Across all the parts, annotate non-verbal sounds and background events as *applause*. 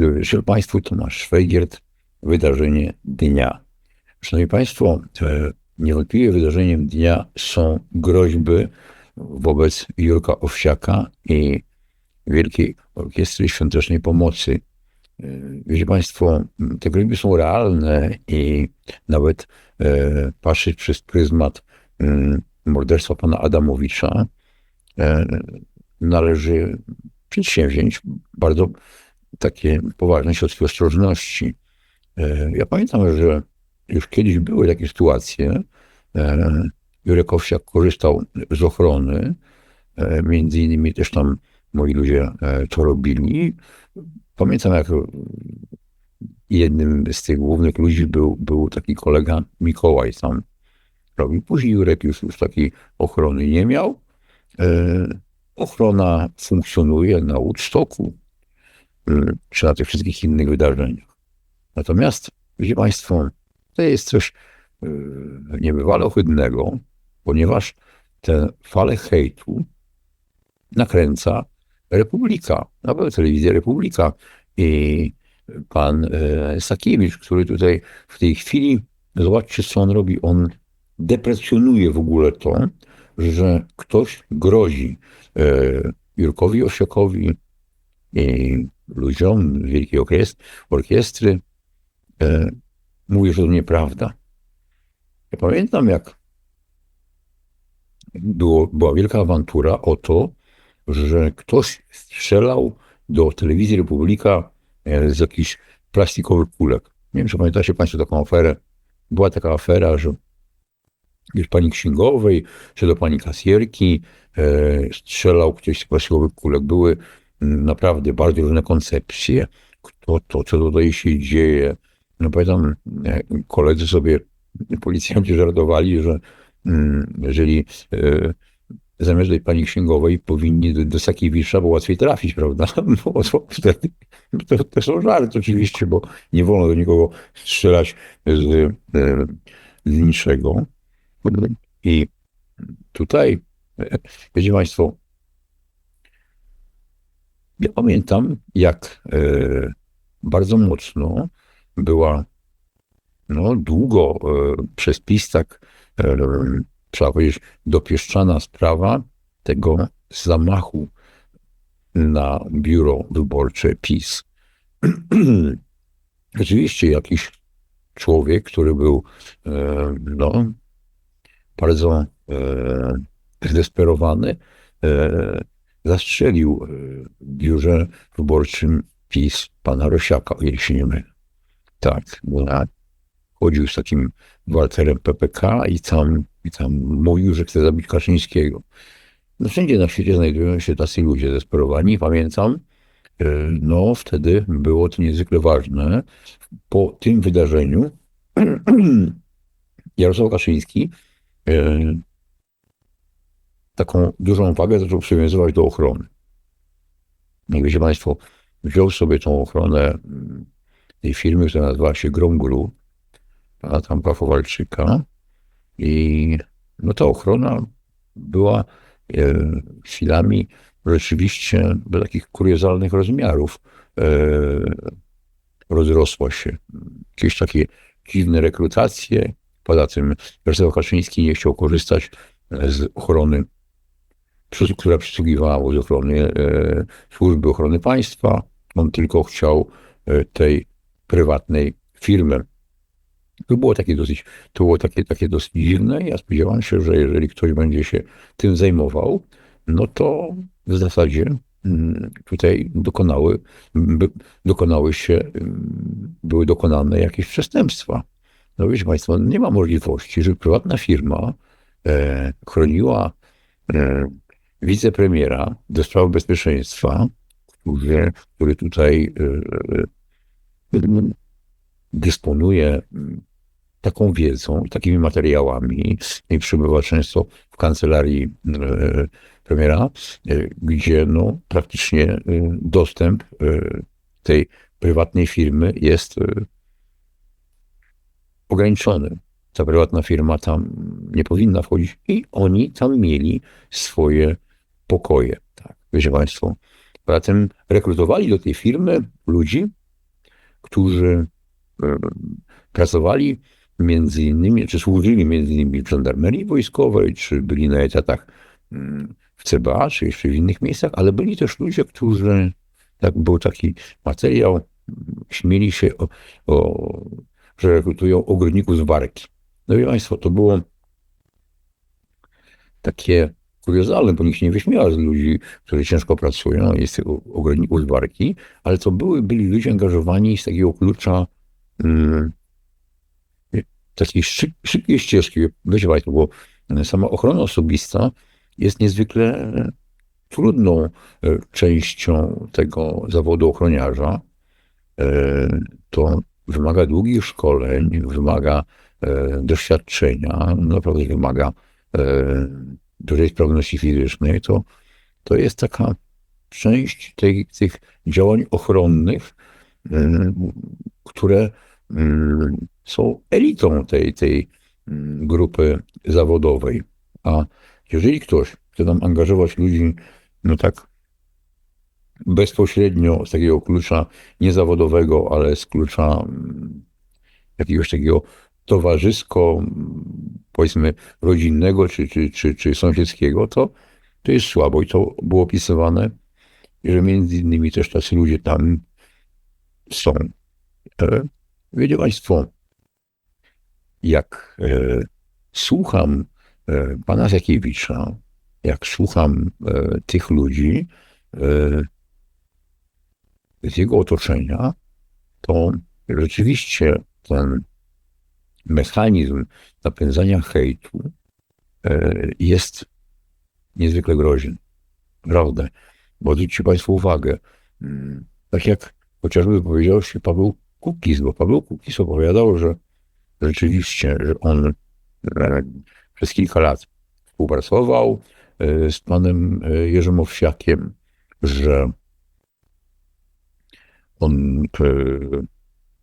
Życzę Państwu Tomasz Szwajgiert, wydarzenie dnia. Szanowni Państwo, e, niewątpliwie wydarzeniem dnia są groźby wobec Jurka Owsiaka i Wielkiej Orkiestry Świątecznej Pomocy. E, Wiecie Państwo, te groźby są realne i nawet e, patrzeć przez pryzmat morderstwa pana Adamowicza e, należy przedsięwziąć bardzo takie poważne środki ostrożności. E, Ja pamiętam, że już kiedyś były takie sytuacje. e, Jurek Owsiak korzystał z ochrony. e, Między innymi też tam moi ludzie to robili. Pamiętam, jak jednym z tych głównych ludzi był, był taki kolega Mikołaj tam robił. Później Jurek już, już takiej ochrony nie miał. Ochrona funkcjonuje na Woodstocku czy na tych wszystkich innych wydarzeniach. Natomiast, wiecie Państwo, to jest coś y, niebywale ohydnego, ponieważ tę falę hejtu nakręca Republika, nawet telewizja Republika i pan e, Sakiewicz, który tutaj w tej chwili, zobaczcie co on robi, on deprecjonuje w ogóle to, że ktoś grozi e, Jurkowi Osiakowi i ludziom Wielkiej Orkiestry, e, mówi, że to nieprawda. Ja pamiętam, jak było, była wielka awantura o to, że ktoś strzelał do telewizji Republika e, z jakichś plastikowych kulek. Nie wiem, czy pamiętacie Państwo taką aferę. Była taka afera, że gdzieś pani księgowej, czy do pani kasjerki e, strzelał ktoś z plastikowych kulek. Były naprawdę bardzo różne koncepcje. Kto to, co tutaj się dzieje. No pamiętam, e, koledzy sobie, policjanci żartowali, że mm, jeżeli e, zamiast tej pani księgowej powinni do, do Sakiewicza, bo łatwiej trafić, prawda? *laughs* Bo to, to, to są żarty oczywiście, bo nie wolno do nikogo strzelać z, e, z niczego. I tutaj, wiecie Państwo, ja pamiętam, jak e, bardzo mocno była no, długo e, przez PiS tak, e, trzeba powiedzieć, dopieszczana sprawa tego zamachu na biuro wyborcze PiS. *clears throat* Oczywiście jakiś człowiek, który był e, no, bardzo e, zdesperowany, e, zastrzelił e, w biurze wyborczym PiS pana Rosiaka, o ile się nie mylę. Tak, bo chodził z takim Walterem PPK i tam, i tam mówił, że chce zabić Kaczyńskiego. No wszędzie na świecie znajdują się tacy ludzie zdesperowani. Pamiętam, e, no wtedy było to niezwykle ważne. Po tym wydarzeniu *clears throat* Jarosław Kaczyński e, taką dużą wagę zaczął przywiązywać do ochrony. Jak wiecie Państwo, wziął sobie tą ochronę mm, tej firmy, która nazywała się Grom Group, pana tam Kowalczyka i no ta ochrona była e, chwilami rzeczywiście do takich kuriozalnych rozmiarów e, rozrosła się. Jakieś takie dziwne rekrutacje. Poza tym Jarosław Kaczyński nie chciał korzystać z ochrony, która przysługiwała z ochrony e, służby ochrony państwa. On tylko chciał e, tej prywatnej firmy. To było takie dosyć, to było takie, takie dosyć dziwne. Ja spodziewałem się, że jeżeli ktoś będzie się tym zajmował, no to w zasadzie mm, tutaj dokonały, dokonały się, mm, były dokonane jakieś przestępstwa. No wiecie Państwo, nie ma możliwości, żeby prywatna firma e, chroniła wicepremiera do spraw bezpieczeństwa, który, który tutaj e, e, dysponuje mm, taką wiedzą, takimi materiałami i przebywa często w kancelarii e, premiera, gdzie no, praktycznie dostęp tej prywatnej firmy jest ograniczony. Ta prywatna firma tam nie powinna wchodzić i oni tam mieli swoje pokoje. Tak, wiecie Państwo. Poza tym rekrutowali do tej firmy ludzi, którzy e, pracowali między innymi, czy służyli między innymi w żandarmerii wojskowej, czy byli na etatach mm, w CBA, czy jeszcze w innych miejscach, ale byli też ludzie, którzy, tak, był taki materiał, śmieli się, o, o, że rekrutują ogrodników z Warki. No i Państwo, to było takie kuriozalne, bo nikt się nie wyśmiał z ludzi, którzy ciężko pracują, jest tych ogrodników z ale to były, byli ludzie angażowani z takiego klucza mm, takiej szyb, szybkiej ścieżki. Wiecie Państwo, bo sama ochrona osobista jest niezwykle trudną e, częścią tego zawodu ochroniarza. E, to wymaga długich szkoleń, wymaga e, doświadczenia, naprawdę wymaga dużej sprawności fizycznej. To, to jest taka część tej, tych działań ochronnych, które są elitą tej, tej grupy zawodowej. A jeżeli ktoś chce tam angażować ludzi, no tak bezpośrednio z takiego klucza niezawodowego, ale z klucza jakiegoś takiego towarzysko, powiedzmy, rodzinnego czy, czy, czy, czy sąsiedzkiego, to, to jest słabo. I to było opisywane, że między innymi też tacy ludzie tam są. E, wiecie Państwo, jak e, słucham e, pana Zakiewicza, jak słucham e, tych ludzi e, z jego otoczenia, to rzeczywiście ten mechanizm napędzania hejtu e, jest niezwykle groźny. Prawda? Bo zwróćcie Państwo uwagę, mm, tak jak chociażby powiedział się Paweł Kukiz, bo Paweł Kukiz opowiadał, że rzeczywiście, że on przez kilka lat współpracował e, z panem e, Jerzym Owsiakiem, że on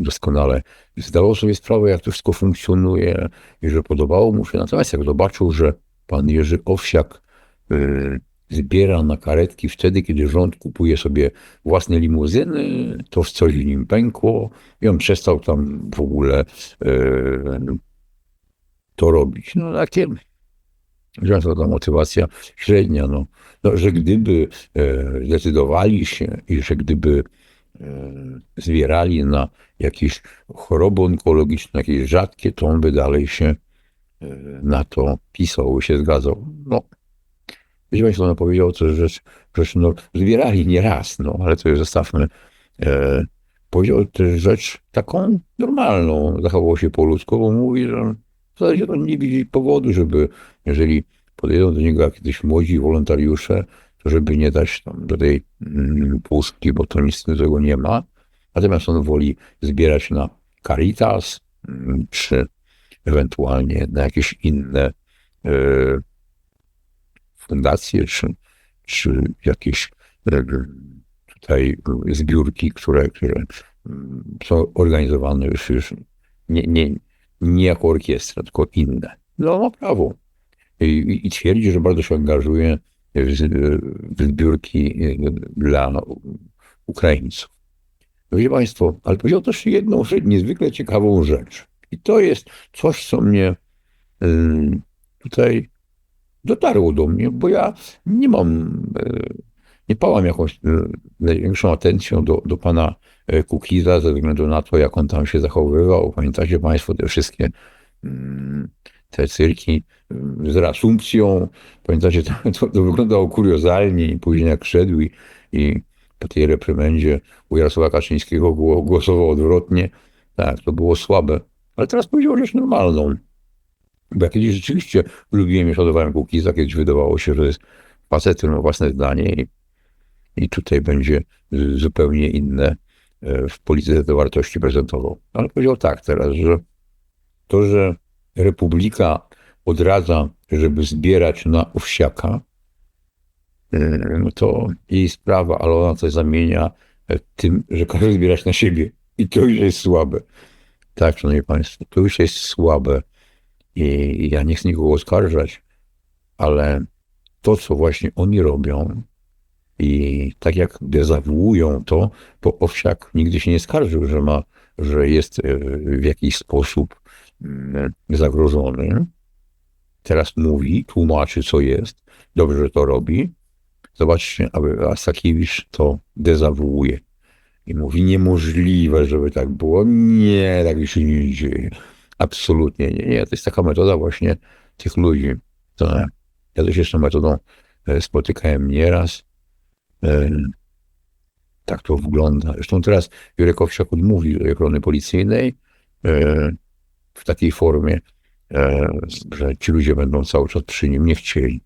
doskonale zdawał sobie sprawę, jak to wszystko funkcjonuje i że podobało mu się. Natomiast jak zobaczył, że pan Jerzy Owsiak e, zbiera na karetki wtedy, kiedy rząd kupuje sobie własne limuzyny, to w coś nim pękło i on przestał tam w ogóle to robić. No takie że to ta motywacja średnia, no, no, że gdyby e, zdecydowali się i że gdyby zbierali na jakieś choroby onkologiczne, jakieś rzadkie, to on by dalej się e, na to pisał, się zgadzał. No, Wiecie Państwo, no powiedział to rzecz, rzecz no, zbierali nie raz, no, ale to już zostawmy. E, powiedział też rzecz taką normalną, zachował się po ludzku, bo mówi, że w zasadzie on nie widzi powodu, żeby, jeżeli podejdą do niego jakieś młodzi wolontariusze, żeby nie dać tam do tej mm, pustki, bo to nic tego nie ma. Natomiast on woli zbierać na Caritas, mm, czy ewentualnie na jakieś inne e, fundacje, czy, czy jakieś e, tutaj zbiórki, które, które mm, są organizowane już, już nie, nie, nie jako orkiestra, tylko inne. No ma prawo. I, i twierdzi, że bardzo się angażuje zbiórki e, dla Ukraińców. Wiecie Państwo, ale powiedział też jedną niezwykle ciekawą rzecz. I to jest coś, co mnie tutaj dotarło do mnie, bo ja nie mam, e, nie pałam jakąś e, największą atencją do, do pana Kukiza ze względu na to, jak on tam się zachowywał. Pamiętacie Państwo te wszystkie te cyrki mm, z reasumpcją. Pamiętacie, to, to, to wyglądało kuriozalnie i później jak szedł i, i po tej reprymendzie u Jarosława Kaczyńskiego głosował odwrotnie. Tak, to było słabe. Ale teraz powiedział rzecz normalną. Bo ja kiedyś rzeczywiście lubiłem i szanowałem Kukiza, kiedyś wydawało się, że jest facet, który ma własne zdanie i, i tutaj będzie zupełnie inne e, w polityce te wartości prezentował. Ale powiedział tak teraz, że to, że Republika odradza, żeby zbierać na owsiaka, no to jej sprawa, ale ona to zamienia tym, że każe zbierać na siebie. I to już jest słabe. Tak, szanowni państwo, to już jest słabe. I ja nie chcę nikogo oskarżać, ale to, co właśnie oni robią, I tak jak dezawuują to, bo Owsiak nigdy się nie skarżył, że ma, że jest e, w jakiś sposób zagrożony. Teraz mówi, tłumaczy, co jest. Dobrze, to robi. Zobaczcie, aby a Sakiewicz to dezawuuje. I mówi, niemożliwe, żeby tak było. Nie, tak się nie dzieje. Absolutnie nie. Nie, to jest taka metoda właśnie tych ludzi. To, ja też się tą metodą e, spotykałem nieraz. E, Tak to wygląda. Zresztą teraz Jurek Owsiak odmówił ochrony policyjnej e, w takiej formie, e, że ci ludzie będą cały czas przy nim. Nie chcieli.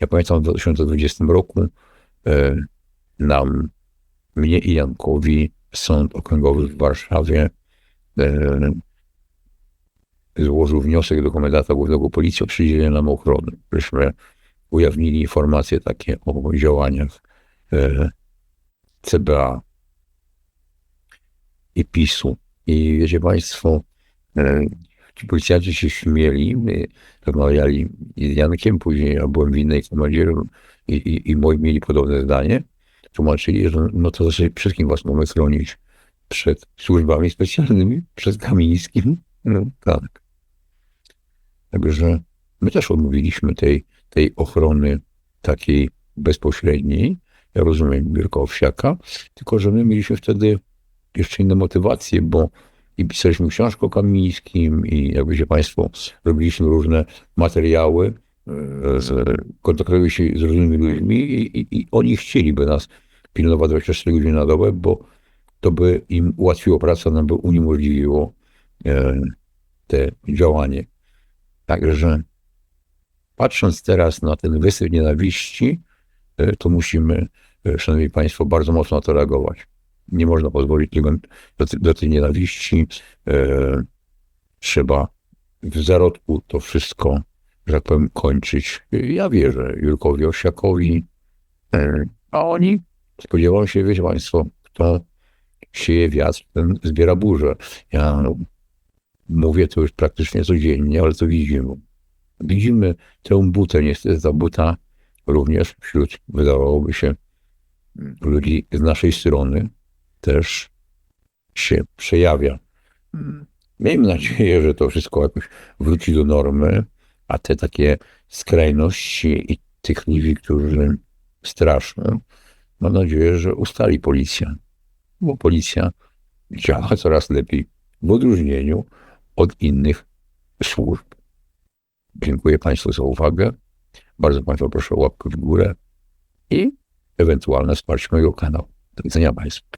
Ja pamiętam w 2020 roku e, nam, mnie i Jankowi, Sąd Okręgowy w Warszawie e, złożył wniosek do komendanta głównego policji o przydzielenie nam ochrony. Żeśmy ujawnili informacje takie o działaniach CBA i PiSu. I wiecie Państwo, ci policjanci się śmieli, rozmawiali z Jankiem, później ja byłem w innej komendzie i, i, i moi mieli podobne zdanie. Tłumaczyli, że no to znaczy wszystkim was mamy chronić przed służbami specjalnymi, przed Kamińskim. No tak. Także my też odmówiliśmy tej, tej ochrony takiej bezpośredniej. Ja rozumiem Biurka Owsiaka, tylko że my mieliśmy wtedy jeszcze inne motywacje, bo i pisaliśmy książkę o Kamińskim i jak wiecie Państwo, robiliśmy różne materiały, e, kontaktowaliśmy się z różnymi ludźmi i, i, i oni chcieliby nas pilnować 24 godziny na dobę, bo to by im ułatwiło pracę, nam by uniemożliwiło e, te działanie. Także patrząc teraz na ten wysyp nienawiści, e, to musimy, e, Szanowni Państwo, bardzo mocno na to reagować. Nie można pozwolić tego, do, do tej nienawiści. E, trzeba w zarodku to wszystko, że tak powiem, kończyć. Ja wierzę Jurkowi Osiakowi, e, a oni, spodziewam się, wiecie Państwo, kto sieje wiatr, ten zbiera burzę. Ja no, mówię to już praktycznie codziennie, ale to widzimy. Widzimy tę butę, niestety ta buta również wśród, wydawałoby się, ludzi z naszej strony też się przejawia. Miejmy nadzieję, że to wszystko jakoś wróci do normy, a te takie skrajności i tych ludzi, którzy straszą, mam nadzieję, że ustali policja. Bo policja działa coraz lepiej w odróżnieniu od innych służb. Dziękuję Państwu za uwagę. Bardzo Państwa proszę o łapkę w górę i ewentualne wsparcie mojego kanału. Do widzenia Państwu.